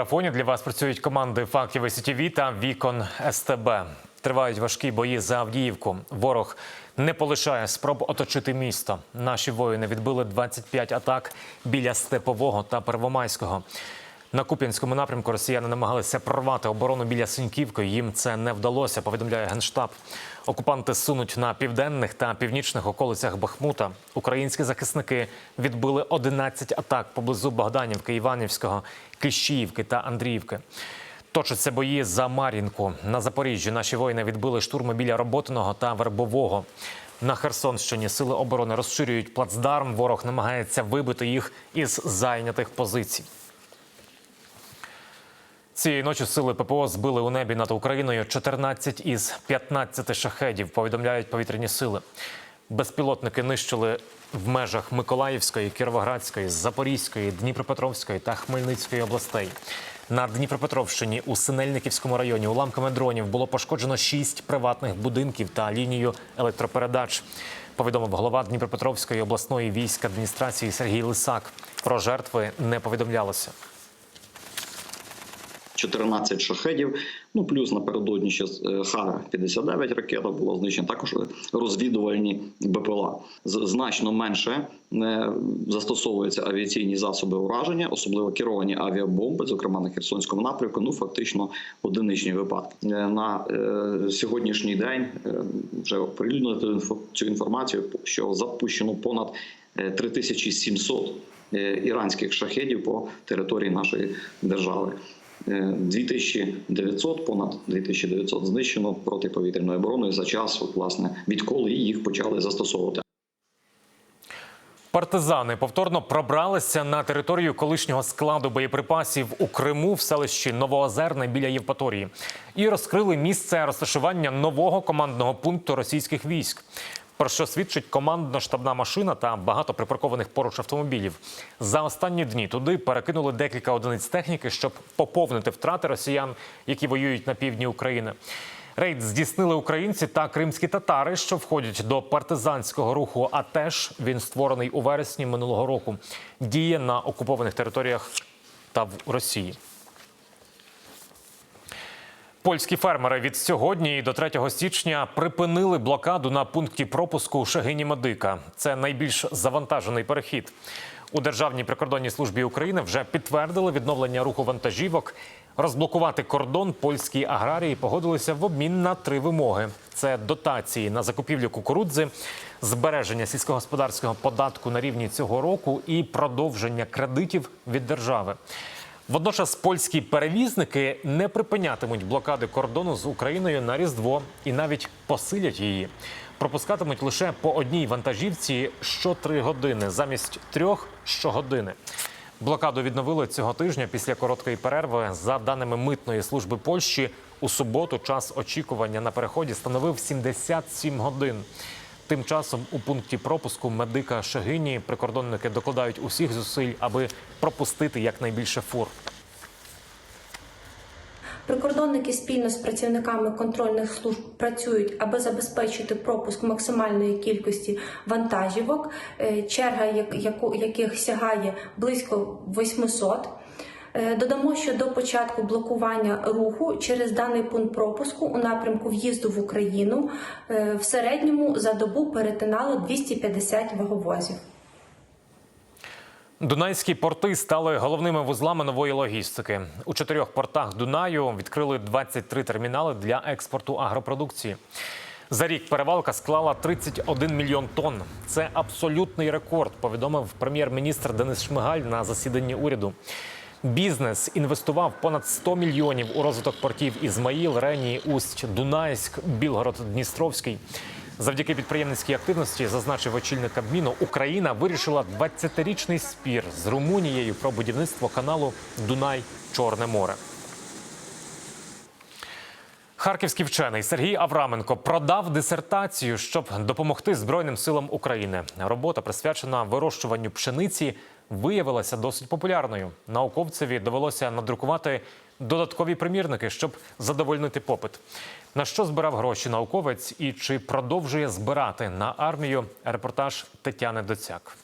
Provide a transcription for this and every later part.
марафоні для вас працюють команди фактів СІТВ та Вікон СТБ. Тривають важкі бої за Авдіївку. Ворог не полишає спроб оточити місто. Наші воїни відбили 25 атак біля Степового та Первомайського. На Куп'янському напрямку росіяни намагалися прорвати оборону біля Синьківки. Їм це не вдалося. Повідомляє генштаб. Окупанти сунуть на південних та північних околицях Бахмута. Українські захисники відбили 11 атак поблизу Богданівки, Іванівського, Кліщіївки та Андріївки. Точаться бої за Мар'їнку. На Запоріжжі наші воїни відбили штурми біля Роботиного та Вербового. На Херсонщині сили оборони розширюють плацдарм. Ворог намагається вибити їх із зайнятих позицій. Цієї ночі сили ППО збили у небі над Україною 14 із 15 шахедів, повідомляють повітряні сили. Безпілотники нищили в межах Миколаївської, Кіровоградської, Запорізької, Дніпропетровської та Хмельницької областей. На Дніпропетровщині у Синельниківському районі уламками дронів було пошкоджено шість приватних будинків та лінію електропередач. Повідомив голова Дніпропетровської обласної військ адміністрації Сергій Лисак. Про жертви не повідомлялося. 14 шахедів. Ну плюс напередодні ще е, Х-59 ракета була знищена. Також розвідувальні БПЛА. Значно менше е, застосовуються авіаційні засоби ураження, особливо керовані авіабомби, зокрема на Херсонському напрямку. Ну фактично одиничні випадки. Е, На сьогоднішній день вже оприлюднили цю інформацію, що запущено понад е, 3700 е, іранських шахедів по території нашої держави. Е, 2900, понад 2900 знищено протиповітряною обороною за час, от, власне, відколи їх почали застосовувати. Партизани повторно пробралися на територію колишнього складу боєприпасів у Криму в селищі Новоозерне біля Євпаторії і розкрили місце розташування нового командного пункту російських військ. Про що свідчить командно-штабна машина та багато припаркованих поруч автомобілів. За останні дні туди перекинули декілька одиниць техніки, щоб поповнити втрати росіян, які воюють на півдні України. Рейд здійснили українці та кримські татари, що входять до партизанського руху. А теж він створений у вересні минулого року. Діє на окупованих територіях та в Росії. Польські фермери від сьогодні до 3 січня припинили блокаду на пункті пропуску Шагині Медика. Це найбільш завантажений перехід. У Державній прикордонній службі України вже підтвердили відновлення руху вантажівок. Розблокувати кордон польські аграрії погодилися в обмін на три вимоги: це дотації на закупівлю кукурудзи, збереження сільськогосподарського податку на рівні цього року і продовження кредитів від держави. Водночас польські перевізники не припинятимуть блокади кордону з Україною на Різдво і навіть посилять її. Пропускатимуть лише по одній вантажівці що три години замість трьох щогодини. Блокаду відновили цього тижня після короткої перерви. За даними митної служби Польщі, у суботу час очікування на переході становив 77 годин. Тим часом у пункті пропуску медика Шагині прикордонники докладають усіх зусиль, аби пропустити якнайбільше фур. Прикордонники спільно з працівниками контрольних служб працюють, аби забезпечити пропуск максимальної кількості вантажівок, е, черга яких сягає близько 800. Е, Додамо, що до початку блокування руху через даний пункт пропуску у напрямку в'їзду в Україну е, в середньому за добу перетинало 250 ваговозів. Дунайські порти стали головними вузлами нової логістики. У чотирьох портах Дунаю відкрили 23 термінали для експорту агропродукції. За рік перевалка склала 31 мільйон тонн. Це абсолютний рекорд, повідомив прем'єр-міністр Денис Шмигаль на засіданні уряду. Бізнес інвестував понад 100 мільйонів у розвиток портів Ізмаїл, Рені, Усть, Дунайськ, Білгород, Дністровський. Завдяки підприємницькій активності, зазначив очільник Кабміну, Україна вирішила 20-річний спір з Румунією про будівництво каналу Дунай-Чорне море. Харківський вчений Сергій Авраменко продав дисертацію, щоб допомогти Збройним силам України. Робота, присвячена вирощуванню пшениці, виявилася досить популярною. Науковцеві довелося надрукувати додаткові примірники, щоб задовольнити попит. На що збирав гроші науковець і чи продовжує збирати на армію? Репортаж Тетяни Доцяк.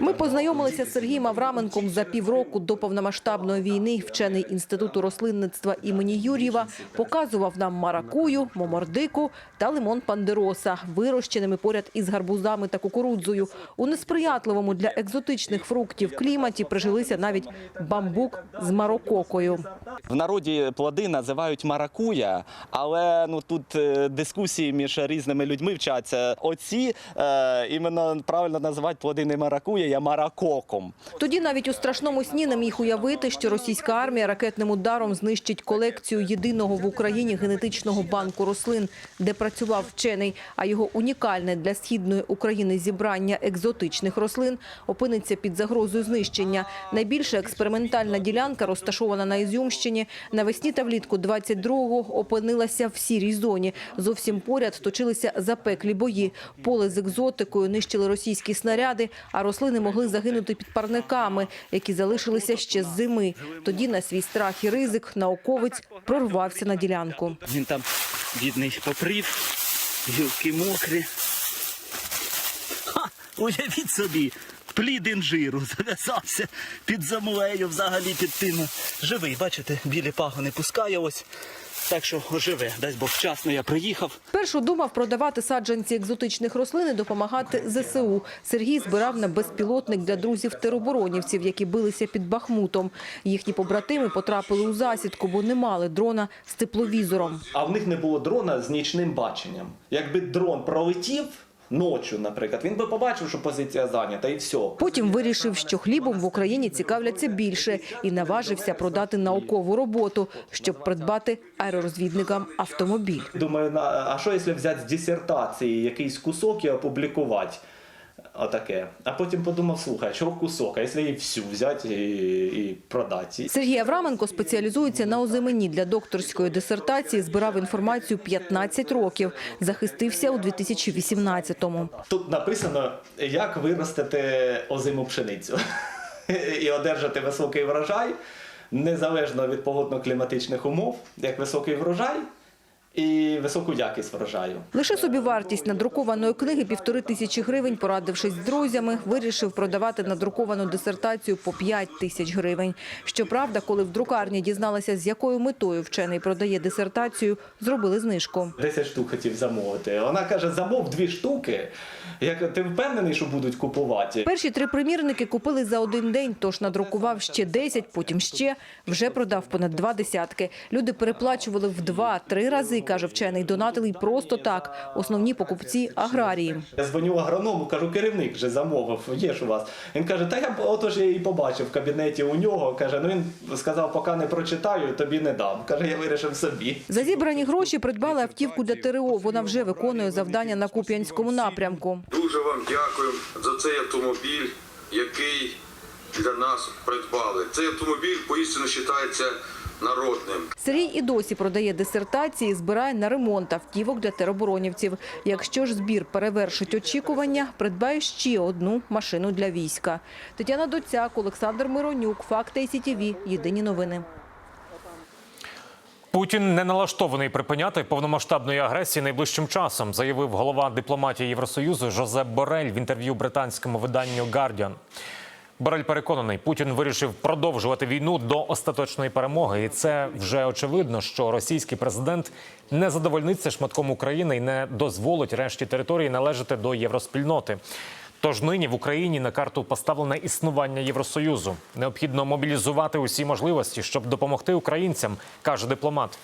Ми познайомилися з Сергієм Авраменком за півроку до повномасштабної війни. Вчений інституту рослинництва імені Юр'єва показував нам маракую, момордику та лимон пандероса, вирощеними поряд із гарбузами та кукурудзою. У несприятливому для екзотичних фруктів кліматі прижилися навіть бамбук з марококою. В народі плоди називають маракуя, але ну тут е, дискусії між різними людьми вчаться. Оці е, іменно правильно називати плоди не маракуя, а маракоком. Тоді навіть у страшному сні не міг уявити, що російська армія ракетним ударом знищить колекцію єдиного в Україні генетичного банку рослин, де працював вчений, а його унікальне для східної України зібрання екзотичних рослин опиниться під загрозою знищення. Найбільша експериментальна ділянка, розташована на Ізюмщині, навесні та влітку 22-го опинилася в сірій зоні. Зовсім поряд точилися запеклі бої. Поле з екзотикою нищили російські снаряди, а рослини могли загинути під парниками, які залишилися ще з зими. Тоді на свій страх і ризик науковець прорвався на ділянку. Він там бідний попрів, гілки мокрі. Уявіть собі, плід інжиру зав'язався під замулею, взагалі під тим. Живий, бачите, білі пагони пускає ось. Так що живе, дасть Бог вчасно я приїхав. Першу думав продавати саджанці екзотичних рослин і допомагати ЗСУ. Сергій збирав на безпілотник для друзів тероборонівців, які билися під Бахмутом. Їхні побратими потрапили у засідку, бо не мали дрона з тепловізором. А в них не було дрона з нічним баченням. Якби дрон пролетів ночі, наприклад, він би побачив, що позиція зайнята, і все. Потім вирішив, що хлібом в Україні цікавляться більше і наважився продати наукову роботу, щоб придбати аеророзвідникам автомобіль. Думаю, а що якщо взяти з дисертації якийсь кусок і опублікувати? Отаке. А потім подумав, слухай, чого кусок? А якщо її всю взяти і, і продати? Сергій Авраменко спеціалізується на озимені для докторської дисертації. Збирав інформацію 15 років. Захистився у 2018-му. Тут написано, як виростити озиму пшеницю і одержати високий врожай, незалежно від погодно-кліматичних умов, як високий врожай і високу якість врожаю. Лише собі вартість надрукованої книги півтори тисячі гривень, порадившись з друзями, вирішив продавати надруковану дисертацію по 5 тисяч гривень. Щоправда, коли в друкарні дізналися, з якою метою вчений продає дисертацію, зробили знижку. 10 штук хотів замовити. Вона каже, замов дві штуки. Як ти впевнений, що будуть купувати? Перші три примірники купили за один день, тож надрукував ще 10, потім ще. Вже продав понад два десятки. Люди переплачували в два-три рази, каже вчений. Донатили й просто так. Основні покупці – аграрії. Я дзвоню агроному, кажу, керівник вже замовив, є ж у вас. Він каже, та я отож я і побачив в кабінеті у нього. Каже, ну він сказав, поки не прочитаю, тобі не дам. Каже, я вирішив собі. За зібрані гроші придбали автівку для ТРО. Вона вже виконує завдання на Куп'янському напрямку. Дуже вам дякую за цей автомобіль, який для нас придбали. Цей автомобіль поістину вважається народним. Сергій і досі продає дисертації, збирає на ремонт автівок для тероборонівців. Якщо ж збір перевершить очікування, придбає ще одну машину для війська. Тетяна Доцяк, Олександр Миронюк, Факти СІТІВІ. Єдині новини. Путін не налаштований припиняти повномасштабної агресії найближчим часом, заявив голова дипломатії Євросоюзу Жозеп Борель в інтерв'ю британському виданню Guardian. Борель переконаний, Путін вирішив продовжувати війну до остаточної перемоги, і це вже очевидно, що російський президент не задовольниться шматком України і не дозволить решті території належати до євроспільноти. Тож нині в Україні на карту поставлене існування Євросоюзу. Необхідно мобілізувати усі можливості, щоб допомогти українцям, каже дипломат.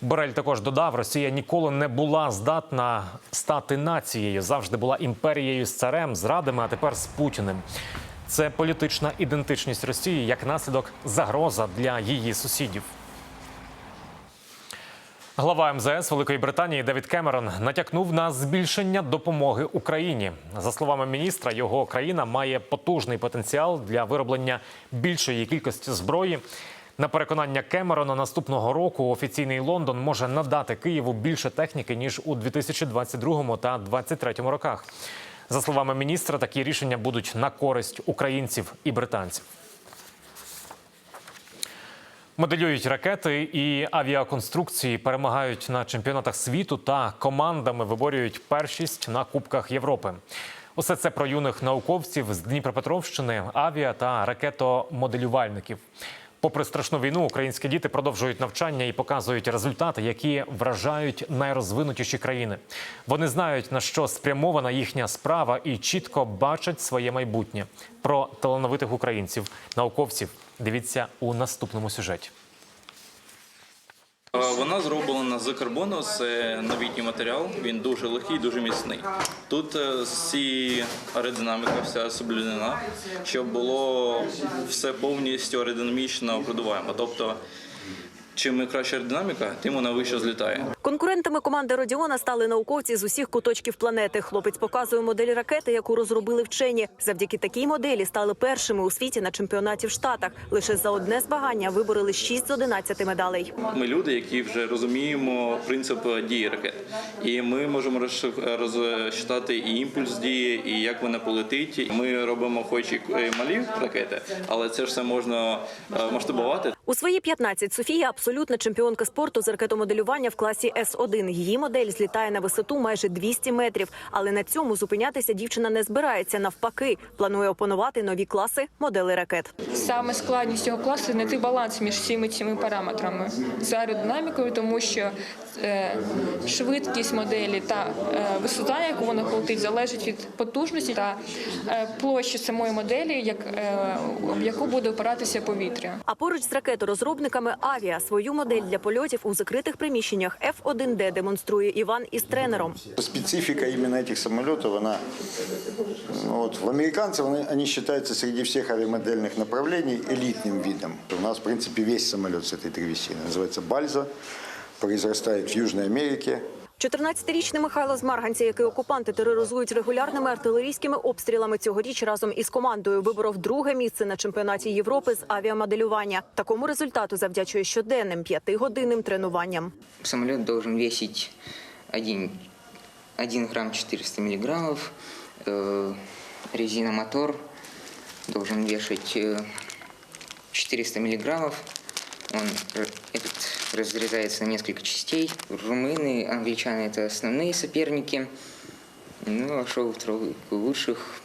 Борель також додав, Росія ніколи не була здатна стати нацією, завжди була імперією з царем, зрадами, а тепер з Путіним. Це політична ідентичність Росії як наслідок загроза для її сусідів. Глава МЗС Великої Британії Девід Кемерон натякнув на збільшення допомоги Україні. За словами міністра, його країна має потужний потенціал для вироблення більшої кількості зброї. На переконання Кемерона наступного року офіційний Лондон може надати Києву більше техніки ніж у 2022 та 2023 роках. За словами міністра, такі рішення будуть на користь українців і британців. Моделюють ракети і авіаконструкції, перемагають на чемпіонатах світу та командами виборюють першість на Кубках Європи. Усе це про юних науковців з Дніпропетровщини, авіа та ракетомоделювальників. Попри страшну війну, українські діти продовжують навчання і показують результати, які вражають найрозвинутіші країни. Вони знають на що спрямована їхня справа і чітко бачать своє майбутнє. Про талановитих українців, науковців. Дивіться у наступному сюжеті. Е, Вона зроблена з карбону, це новітній матеріал, він дуже легкий, дуже міцний. Тут е, всі аеродинаміка, вся соблюдена, щоб було все повністю аеродинамічно продуваємо. Тобто, чим краща аеродинаміка, тим вона вище злітає. Конкурентами команди Родіона стали науковці з усіх куточків планети. Хлопець показує модель ракети, яку розробили вчені. Завдяки такій моделі стали першими у світі на чемпіонаті в Штатах. Лише за одне збагання вибороли 6 з 11 медалей. Ми люди, які вже розуміємо принцип дії ракет, і ми можемо розчитати і імпульс дії, і як вона полетить. Ми робимо хоч і малі ракети, але це ж все можна е, масштабувати. У свої 15 Софія абсолютна чемпіонка спорту з ракетомоделювання в класі С1. Її модель злітає на висоту майже 200 метрів. Але на цьому зупинятися дівчина не збирається. Навпаки, планує опанувати нові класи моделей ракет. Саме складність цього класу знайти баланс між всіми цими параметрами з аеродинамікою, тому що е, швидкість моделі та е, висота, яку вона полетить, залежить від потужності та е, площі самої моделі, як, в яку буде опиратися повітря. А поруч з ракеторозробниками авіа свою модель для польотів у закритих приміщеннях F1D демонструє Іван із тренером. Специфика именно этих самолетов, она ну, вот, в американцев они, они считаются среди всех авиамодельных направлений элитным видом. У нас, в принципе, весь самолет с этой древесины. Называется бальза, произрастает в Южной Америке. 14-річний Михайло з Марганця, який окупанти тероризують регулярними артилерійськими обстрілами, цьогоріч разом із командою виборов друге місце на чемпіонаті Європи з авіамоделювання. Такому результату завдячує щоденним п'ятигодинним тренуванням. Самолет должен весить 1, 1 грамм 400 миллиграммов. Э, резиномотор должен вешать э, 400 миллиграммов. Он э, этот разрезается на несколько частей. Румыны, англичане – это основные соперники. Ну, вошел в тройку лучших,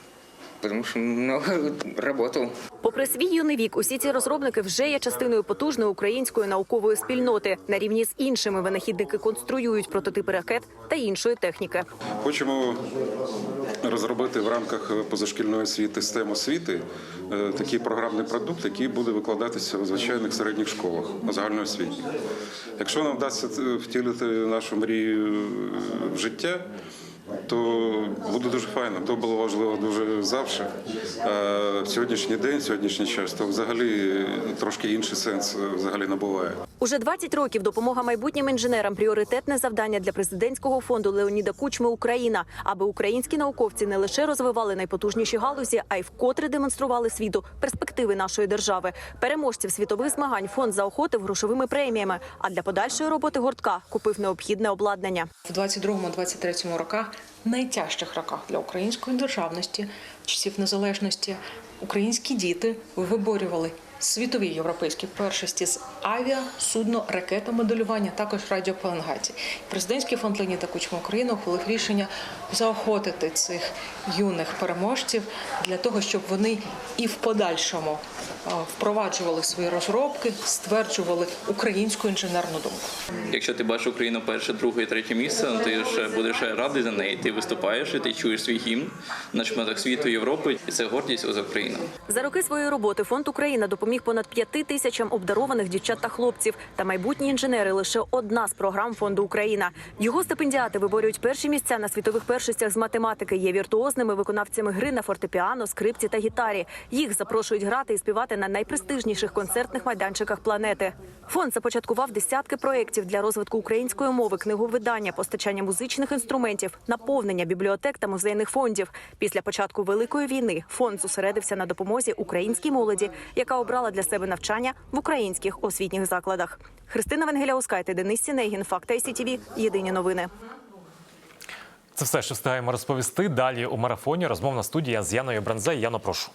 потому что много работал. Попри свій юний вік, усі ці розробники вже є частиною потужної української наукової спільноти. На рівні з іншими винахідники конструюють прототипи ракет та іншої техніки. Хочемо розробити в рамках позашкільної освіти STEM освіти е, такий програмний продукт, який буде викладатися у звичайних середніх школах на загальноосвітніх. Якщо нам вдасться втілити нашу мрію в життя. То буде дуже файно. То було важливо дуже завжди. А в сьогоднішній день, сьогоднішній час, то взагалі трошки інший сенс е, взагалі набуває. Уже 20 років допомога майбутнім інженерам пріоритетне завдання для президентського фонду Леоніда Кучми Україна, аби українські науковці не лише розвивали найпотужніші галузі, а й вкотре демонстрували світу перспективи нашої держави. Переможців світових змагань фонд заохотив грошовими преміями. А для подальшої роботи гуртка купив необхідне обладнання. в 22-23 роках, найтяжчих роках для української державності, часів незалежності, українські діти виборювали світові європейські першості з авіа, судно, ракетомоделювання, також радіопеленгації. Президентський фонд Леоніда Кучма України ухвалив рішення заохотити цих юних переможців для того, щоб вони і в подальшому е, впроваджували свої розробки, стверджували українську інженерну думку. Якщо ти бачиш Україну перше, друге і третє місце, ну, ти ж будеш радий за неї. Ти виступаєш, і ти чуєш свій гімн на чемпіонатах світу Європи, і це гордість за Україну. За роки своєї роботи фонд Україна допоміг понад п'яти тисячам обдарованих дівчат та хлопців. Та майбутні інженери лише одна з програм фонду Україна. Його стипендіати виборюють перші місця на світових першостях з математики. Є віртуозними виконавцями гри на фортепіано, скрипці та гітарі. Їх запрошують грати і співати на найпрестижніших концертних майданчиках планети. Фонд започаткував десятки проєктів для розвитку української мови, книговидання, постачання музичних інструментів, наповнення бібліотек та музейних фондів. Після початку великої війни фонд зосередився на допомозі українській молоді, яка обрала для себе навчання в українських освітніх закладах. Христина Венгеля Оскайте, Денис Сінегін, Факта СІТІВІ. Єдині новини. Це все, що встигаємо розповісти. Далі у марафоні розмовна студія з Яною Бранзе. Яно, прошу.